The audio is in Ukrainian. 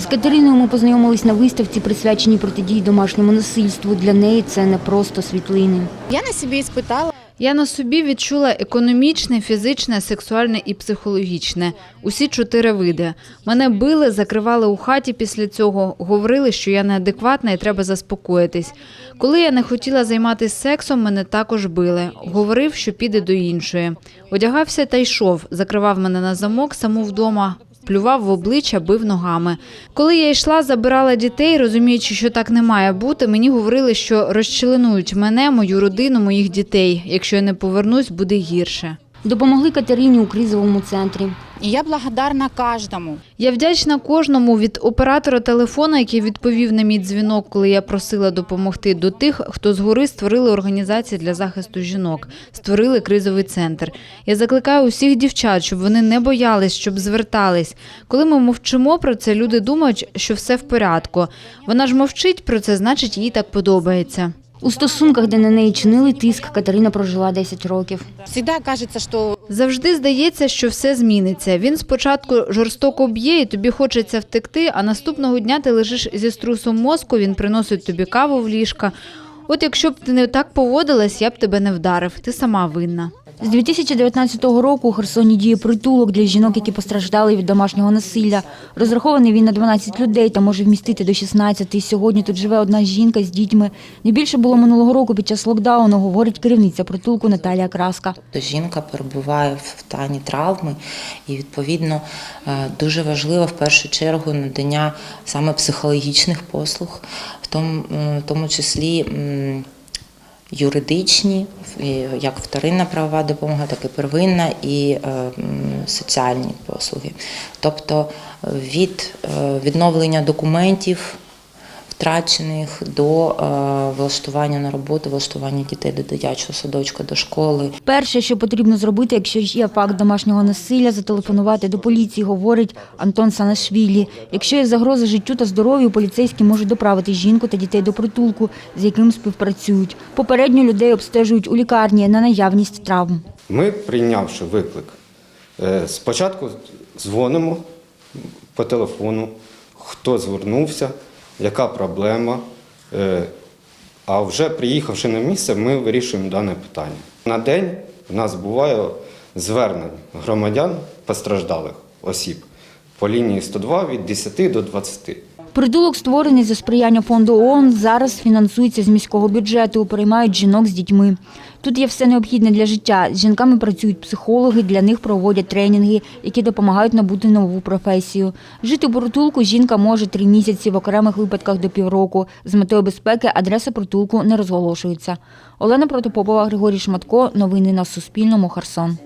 З Катериною ми познайомились на виставці, присвяченій протидії домашньому насильству. Для неї це не просто світлини. Я на себе испытала Я на собі відчула економічне, фізичне, сексуальне і психологічне. Усі чотири види. Мене били, закривали у хаті після цього, говорили, що я неадекватна і треба заспокоїтись. Коли я не хотіла займатися сексом, мене також били. Говорив, що піде до іншої. Одягався та йшов, закривав мене на замок саму вдома. Плював в обличчя, бив ногами. Коли я йшла, забирала дітей, розуміючи, що так не має бути, мені говорили, що розчленують мене, мою родину, моїх дітей. Якщо я не повернусь, буде гірше. Допомогли Катерині у кризовому центрі. Я благодарна каждому. Я вдячна кожному від оператора телефона, який відповів на мій дзвінок, коли я просила допомогти, до тих, хто згори створили організації для захисту жінок, створили кризовий центр. Я закликаю усіх дівчат, щоб вони не боялись, щоб звертались. Коли ми мовчимо про це, люди думають, що все в порядку. Вона ж мовчить про це, значить, їй так подобається. У стосунках, де на неї чинили тиск, Катерина прожила 10 років. Завжди здається, що все зміниться. Він спочатку жорстоко б'є, і тобі хочеться втекти, а наступного дня ти лежиш зі струсом мозку, він приносить тобі каву в ліжка. От якщо б ти не так поводилась, я б тебе не вдарив. Ти сама винна. З 2019 року у Херсоні діє притулок для жінок, які постраждали від домашнього насилля. Розрахований він на 12 людей та може вмістити до 16. І Сьогодні тут живе одна жінка з дітьми. Найбільше було минулого року під час локдауну, говорить керівниця притулку Наталія Краска. Тобто жінка перебуває в стані травми, і відповідно е, дуже важливо в першу чергу надання саме психологічних послуг, в тому, тому числі юридичні, як вторинна правова допомога, так і первинна і е, соціальні послуги. Тобто від е, відновлення документів втрачених до е, влаштування на роботу, влаштування дітей до дитячого садочка, до школи. Перше, що потрібно зробити, якщо є факт домашнього насилля, зателефонувати до поліції, говорить Антон Санашвілі. Якщо є загроза життю та здоров'ю, поліцейські можуть доправити жінку та дітей до притулку, з яким співпрацюють. Попередньо людей обстежують у лікарні на наявність травм. Ми, прийнявши виклик, е, спочатку дзвонимо по телефону, хто звернувся, яка проблема. е, А вже приїхавши на місце, ми вирішуємо дане питання. На день у нас буває звернень громадян постраждалих осіб по лінії 102 від 10 до 20. Притулок створений за сприяння фонду ООН, зараз фінансується з міського бюджету, приймають жінок з дітьми. Тут є все необхідне для життя. З жінками працюють психологи, для них проводять тренінги, які допомагають набути нову професію. Жити у притулку жінка може три місяці, в окремих випадках до півроку. З метою безпеки адреса притулку не розголошується. Олена Протопопова, Григорій Шматко. Новини на Суспільному. Херсон.